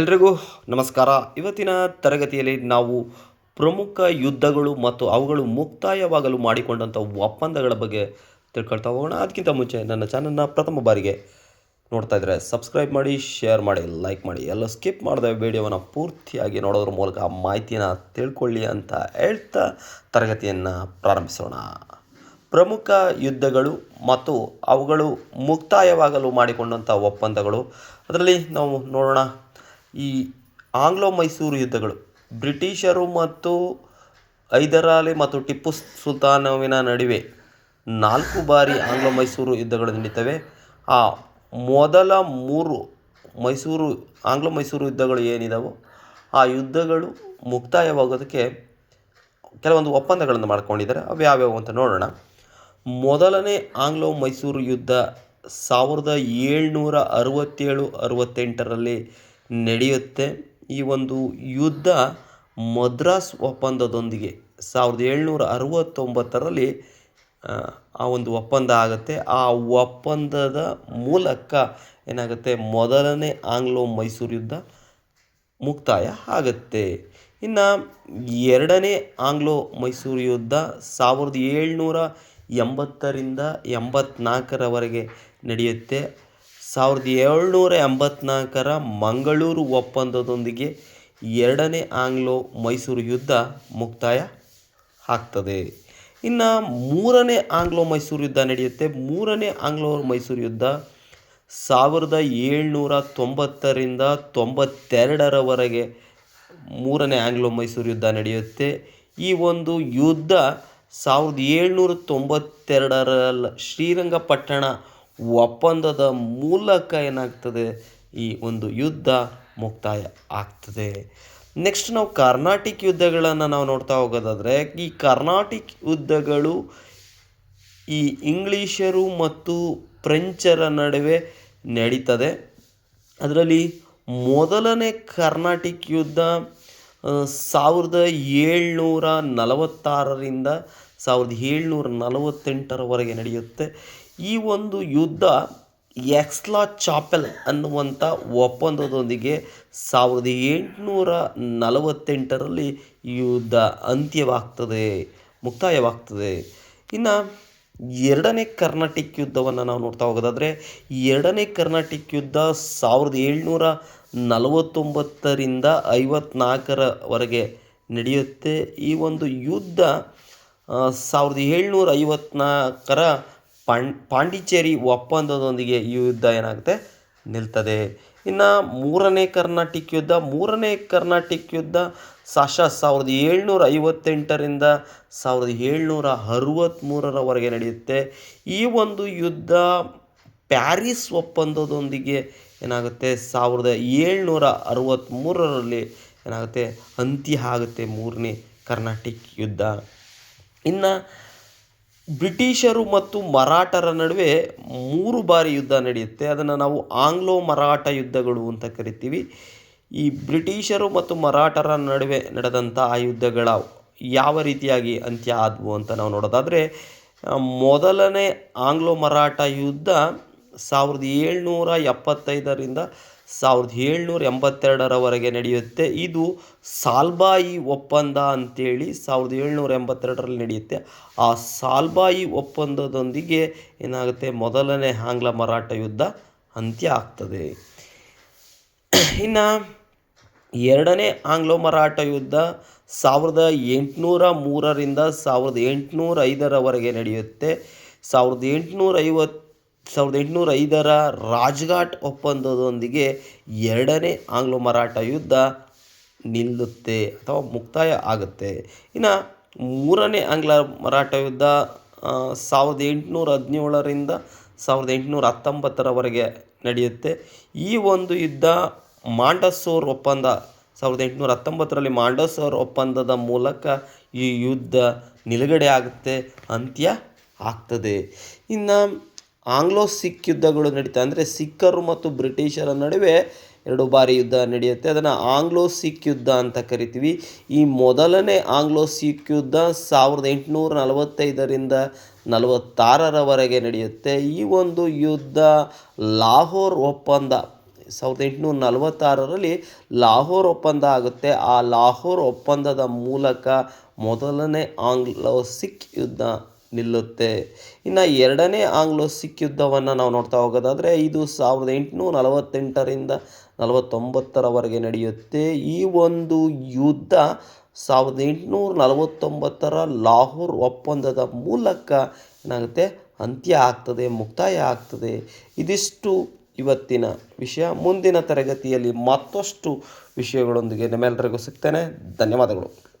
ಎಲ್ರಿಗೂ ನಮಸ್ಕಾರ. ಇವತ್ತಿನ ತರಗತಿಯಲ್ಲಿ ನಾವು ಪ್ರಮುಖ ಯುದ್ಧಗಳು ಮತ್ತು ಅವುಗಳು ಮುಕ್ತಾಯವಾಗಲು ಮಾಡಿಕೊಂಡಂಥ ಒಪ್ಪಂದಗಳ ಬಗ್ಗೆ ತಿಳ್ಕೊಳ್ತಾ ಹೋಗೋಣ. ಅದಕ್ಕಿಂತ ಮುಂಚೆ ನನ್ನ ಚಾನಲ್ನ ಪ್ರಥಮ ಬಾರಿಗೆ ನೋಡ್ತಾ ಇದ್ದರೆ ಸಬ್ಸ್ಕ್ರೈಬ್ ಮಾಡಿ ಶೇರ್ ಮಾಡಿ ಲೈಕ್ ಮಾಡಿ. ಎಲ್ಲ ಸ್ಕಿಪ್ ಮಾಡಿದ ವಿಡಿಯೋವನ್ನು ಪೂರ್ತಿಯಾಗಿ ನೋಡೋದ್ರ ಮೂಲಕ ಆ ಮಾಹಿತಿಯನ್ನು ತಿಳ್ಕೊಳ್ಳಿ ಅಂತ ಹೇಳ್ತಾ ತರಗತಿಯನ್ನು ಪ್ರಾರಂಭಿಸೋಣ. ಪ್ರಮುಖ ಯುದ್ಧಗಳು ಮತ್ತು ಅವುಗಳು ಮುಕ್ತಾಯವಾಗಲು ಮಾಡಿಕೊಂಡಂಥ ಒಪ್ಪಂದಗಳು. ಅದರಲ್ಲಿ ನಾವು ನೋಡೋಣ. ಈ ಆಂಗ್ಲೋ ಮೈಸೂರು ಯುದ್ಧಗಳು, ಬ್ರಿಟಿಷರು ಮತ್ತು ಹೈದರಾಲಿ ಮತ್ತು ಟಿಪ್ಪು ಸುಲ್ತಾನವಿನ ನಡುವೆ ನಾಲ್ಕು ಬಾರಿ ಆಂಗ್ಲೋ ಮೈಸೂರು ಯುದ್ಧಗಳು ನಡೀತವೆ. ಆ ಮೊದಲ ಮೂರು ಮೈಸೂರು ಆಂಗ್ಲೋ ಮೈಸೂರು ಯುದ್ಧಗಳು ಏನಿದಾವೋ, ಆ ಯುದ್ಧಗಳು ಮುಕ್ತಾಯವಾಗೋದಕ್ಕೆ ಕೆಲವೊಂದು ಒಪ್ಪಂದಗಳನ್ನು ಮಾಡ್ಕೊಂಡಿದ್ದಾರೆ. ಅವು ಯಾವ್ಯಾವು ಅಂತ ನೋಡೋಣ. ಮೊದಲನೇ ಆಂಗ್ಲೋ ಮೈಸೂರು ಯುದ್ಧ ಸಾವಿರದ ಏಳ್ನೂರ ಅರವತ್ತೇಳು, ಅರವತ್ತೆಂಟರಲ್ಲಿ ನಡೆಯುತ್ತೆ. ಈ ಒಂದು ಯುದ್ಧ ಮದ್ರಾಸ್ ಒಪ್ಪಂದದೊಂದಿಗೆ ಸಾವಿರದ ಏಳ್ನೂರ ಅರವತ್ತೊಂಬತ್ತರಲ್ಲಿ ಆ, ಒಂದು ಒಪ್ಪಂದ ಆಗುತ್ತೆ. ಆ ಒಪ್ಪಂದದ ಮೂಲಕ ಏನಾಗುತ್ತೆ? ಮೊದಲನೇ ಆಂಗ್ಲೋ ಮೈಸೂರು ಯುದ್ಧ ಮುಕ್ತಾಯ ಆಗುತ್ತೆ. ಇನ್ನು ಎರಡನೇ ಆಂಗ್ಲೋ ಮೈಸೂರು ಯುದ್ಧ ಸಾವಿರದ ಏಳ್ನೂರ ಎಂಬತ್ತರಿಂದ ಎಂಬತ್ನಾಲ್ಕರವರೆಗೆ ನಡೆಯುತ್ತೆ. ಸಾವಿರದ ಏಳ್ನೂರ ಎಂಬತ್ನಾಲ್ಕರ ಮಂಗಳೂರು ಒಪ್ಪಂದದೊಂದಿಗೆ ಎರಡನೇ ಆಂಗ್ಲೋ ಮೈಸೂರು ಯುದ್ಧ ಮುಕ್ತಾಯ ಆಗ್ತದೆ. ಇನ್ನು ಮೂರನೇ ಆಂಗ್ಲೋ ಮೈಸೂರು ಯುದ್ಧ ನಡೆಯುತ್ತೆ. ಮೂರನೇ ಆಂಗ್ಲೋ ಮೈಸೂರು ಯುದ್ಧ ಸಾವಿರದ ಏಳ್ನೂರ ತೊಂಬತ್ತರಿಂದ ತೊಂಬತ್ತೆರಡರವರೆಗೆ ಮೂರನೇ ಆಂಗ್ಲೋ ಮೈಸೂರು ಯುದ್ಧ ನಡೆಯುತ್ತೆ. ಈ ಒಂದು ಯುದ್ಧ ಸಾವಿರದ ಏಳ್ನೂರ ತೊಂಬತ್ತೆರಡರ ಶ್ರೀರಂಗಪಟ್ಟಣ ಒಪ್ಪಂದದ ಮೂಲಕ ಏನಾಗ್ತದೆ? ಈ ಒಂದು ಯುದ್ಧ ಮುಕ್ತಾಯ ಆಗ್ತದೆ. ನೆಕ್ಸ್ಟ್ ನಾವು ಕರ್ನಾಟಿಕ್ ಯುದ್ಧಗಳನ್ನು ನಾವು ನೋಡ್ತಾ ಹೋಗೋದಾದರೆ, ಈ ಕರ್ನಾಟಿಕ್ ಯುದ್ಧಗಳು ಈ ಇಂಗ್ಲೀಷರು ಮತ್ತು ಫ್ರೆಂಚರ ನಡುವೆ ನಡೀತದೆ. ಅದರಲ್ಲಿ ಮೊದಲನೇ ಕರ್ನಾಟಿಕ್ ಯುದ್ಧ ಸಾವಿರದ ಏಳ್ನೂರ ನಲವತ್ತಾರರಿಂದ ಸಾವಿರದ ಏಳ್ನೂರ ನಲವತ್ತೆಂಟರವರೆಗೆ ನಡೆಯುತ್ತೆ. ಈ ಒಂದು ಯುದ್ಧ ಎಕ್ಸ್ಲಾ ಚಾಪೆಲ್ ಅನ್ನುವಂಥ ಒಪ್ಪಂದದೊಂದಿಗೆ ಸಾವಿರದ ಎಂಟುನೂರ ನಲವತ್ತೆಂಟರಲ್ಲಿ ಯುದ್ಧ ಅಂತ್ಯವಾಗ್ತದೆ, ಮುಕ್ತಾಯವಾಗ್ತದೆ. ಇನ್ನು ಎರಡನೇ ಕರ್ನಾಟಿಕ್ ಯುದ್ಧವನ್ನು ನಾವು ನೋಡ್ತಾ ಹೋಗೋದಾದರೆ, ಎರಡನೇ ಕರ್ನಾಟಿಕ್ ಯುದ್ಧ ಸಾವಿರದ ಏಳ್ನೂರ ನಲವತ್ತೊಂಬತ್ತರಿಂದ ಐವತ್ನಾಲ್ಕರವರೆಗೆ ನಡೆಯುತ್ತೆ. ಈ ಒಂದು ಯುದ್ಧ ಸಾವಿರದ ಏಳ್ನೂರ ಐವತ್ನಾಲ್ಕರ ಪಾಂಡ್, ಪಾಂಡಿಚೇರಿ ಒಪ್ಪಂದದೊಂದಿಗೆ ಈ ಯುದ್ಧ ಏನಾಗುತ್ತೆ? ನಿಲ್ತದೆ. ಇನ್ನು ಮೂರನೇ ಕರ್ನಾಟಿಕ್ ಯುದ್ಧ, ಮೂರನೇ ಕರ್ನಾಟಿಕ್ ಯುದ್ಧ ಸಾಶ ಸಾವಿರದ ಏಳ್ನೂರ ಐವತ್ತೆಂಟರಿಂದ ಸಾವಿರದ ಏಳ್ನೂರ ಅರುವತ್ತ್ಮೂರರವರೆಗೆ ನಡೆಯುತ್ತೆ. ಈ ಒಂದು ಯುದ್ಧ ಪ್ಯಾರಿಸ್ ಒಪ್ಪಂದದೊಂದಿಗೆ ಏನಾಗುತ್ತೆ? ಸಾವಿರದ ಏಳ್ನೂರ ಅರುವತ್ತ್ಮೂರರಲ್ಲಿ ಏನಾಗುತ್ತೆ? ಅಂತ್ಯ ಆಗುತ್ತೆ ಮೂರನೇ ಕರ್ನಾಟಿಕ್ ಯುದ್ಧ. ಇನ್ನು ಬ್ರಿಟಿಷರು ಮತ್ತು ಮರಾಠರ ನಡುವೆ ಮೂರು ಬಾರಿ ಯುದ್ಧ ನಡೆಯುತ್ತೆ. ಅದನ್ನು ನಾವು ಆಂಗ್ಲೋ ಮರಾಠ ಯುದ್ಧಗಳು ಅಂತ ಕರಿತೀವಿ. ಈ ಬ್ರಿಟಿಷರು ಮತ್ತು ಮರಾಠರ ನಡುವೆ ನಡೆದಂಥ ಆ ಯುದ್ಧಗಳ ಯಾವ ರೀತಿಯಾಗಿ ಅಂತ್ಯ ಆದವು ಅಂತ ನಾವು ನೋಡೋದಾದರೆ ಮೊದಲನೇ ಆಂಗ್ಲೋ ಮರಾಠ ಯುದ್ಧ ಸಾವಿರದ ಏಳ್ನೂರ ಎಪ್ಪತ್ತೈದರಿಂದ ಸಾವಿರದ ಏಳ್ನೂರ ಎಂಬತ್ತೆರಡರವರೆಗೆ ನಡೆಯುತ್ತೆ. ಇದು ಸಾಲ್ಬಾಯಿ ಒಪ್ಪಂದ ಅಂತೇಳಿ ಸಾವಿರದ ಏಳ್ನೂರ ಎಂಬತ್ತೆರಡರಲ್ಲಿ ನಡೆಯುತ್ತೆ. ಆ ಸಾಲ್ಬಾಯಿ ಒಪ್ಪಂದದೊಂದಿಗೆ ಏನಾಗುತ್ತೆ? ಮೊದಲನೇ ಆಂಗ್ಲ ಮರಾಠ ಯುದ್ಧ ಅಂತ್ಯ ಆಗ್ತದೆ. ಇನ್ನು ಎರಡನೇ ಆಂಗ್ಲೋ ಮರಾಠ ಯುದ್ಧ ಸಾವಿರದ ಎಂಟುನೂರ ಮೂರರಿಂದ ಸಾವಿರದ ಎಂಟುನೂರ ಐದರವರೆಗೆ ನಡೆಯುತ್ತೆ ಸಾವಿರದ ಎಂಟುನೂರ ಐವತ್ತು ಸಾವಿರದ ಎಂಟುನೂರ ಐದರ ರಾಜ್ಘಾಟ್ ಒಪ್ಪಂದದೊಂದಿಗೆ ಎರಡನೇ ಆಂಗ್ಲೋ ಮರಾಠ ಯುದ್ಧ ನಿಲ್ಲುತ್ತೆ ಅಥವಾ ಮುಕ್ತಾಯ ಆಗುತ್ತೆ. ಇನ್ನು ಮೂರನೇ ಆಂಗ್ಲ ಮರಾಠ ಯುದ್ಧ ಸಾವಿರದ ಎಂಟುನೂರ ಹದಿನೇಳರಿಂದ ಸಾವಿರದ ಎಂಟುನೂರ ಹತ್ತೊಂಬತ್ತರವರೆಗೆ ನಡೆಯುತ್ತೆ. ಈ ಒಂದು ಯುದ್ಧ ಮಾಂಡಸೋರ್ ಒಪ್ಪಂದ, ಸಾವಿರದ ಎಂಟುನೂರ ಹತ್ತೊಂಬತ್ತರಲ್ಲಿ ಮಾಂಡಸೋರ್ ಒಪ್ಪಂದದ ಮೂಲಕ ಈ ಯುದ್ಧ ನಿಲುಗಡೆ ಆಗುತ್ತೆ ಅಂತ್ಯ ಆಗ್ತದೆ. ಇನ್ನು ಆಂಗ್ಲೋ ಸಿಖ್ ಯುದ್ಧಗಳು ನಡೀತಾ ಅಂದರೆ ಸಿಖ್ಖರು ಮತ್ತು ಬ್ರಿಟಿಷರ ನಡುವೆ ಎರಡು ಬಾರಿ ಯುದ್ಧ ನಡೆಯುತ್ತೆ. ಅದನ್ನು ಆಂಗ್ಲೋ ಸಿಖ್ ಯುದ್ಧ ಅಂತ ಕರಿತೀವಿ. ಈ ಮೊದಲನೇ ಆಂಗ್ಲೋ ಸಿಖ್ ಯುದ್ಧ ಸಾವಿರದ ಎಂಟುನೂರ ನಲವತ್ತೈದರಿಂದ ನಲವತ್ತಾರರವರೆಗೆ ನಡೆಯುತ್ತೆ. ಈ ಒಂದು ಯುದ್ಧ ಲಾಹೋರ್ ಒಪ್ಪಂದ ಸಾವಿರದ ಎಂಟುನೂರ ನಲವತ್ತಾರರಲ್ಲಿ ಲಾಹೋರ್ ಒಪ್ಪಂದ ಆಗುತ್ತೆ. ಆ ಲಾಹೋರ್ ಒಪ್ಪಂದದ ಮೂಲಕ ಮೊದಲನೇ ಆಂಗ್ಲೋ ಸಿಖ್ ಯುದ್ಧ ನಿಲ್ಲುತ್ತೆ. ಇನ್ನು ಎರಡನೇ ಆಂಗ್ಲೋ ಸಿಖ್ ಯುದ್ಧವನ್ನು ನಾವು ನೋಡ್ತಾ ಹೋಗೋದಾದರೆ ಇದು ಸಾವಿರದ ಎಂಟುನೂರ ನಲವತ್ತೆಂಟರಿಂದ ನಲವತ್ತೊಂಬತ್ತರವರೆಗೆ ನಡೆಯುತ್ತೆ. ಈ ಒಂದು ಯುದ್ಧ ಸಾವಿರದ ಎಂಟುನೂರ ನಲವತ್ತೊಂಬತ್ತರ ಲಾಹೋರ್ ಒಪ್ಪಂದದ ಮೂಲಕ ಏನಾಗುತ್ತೆ? ಅಂತ್ಯ ಆಗ್ತದೆ, ಮುಕ್ತಾಯ ಆಗ್ತದೆ. ಇದಿಷ್ಟು ಇವತ್ತಿನ ವಿಷಯ. ಮುಂದಿನ ತರಗತಿಯಲ್ಲಿ ಮತ್ತಷ್ಟು ವಿಷಯಗಳೊಂದಿಗೆ ನಿಮ್ಮೆಲ್ಲರಿಗೂ ಸಿಗ್ತೇನೆ. ಧನ್ಯವಾದಗಳು.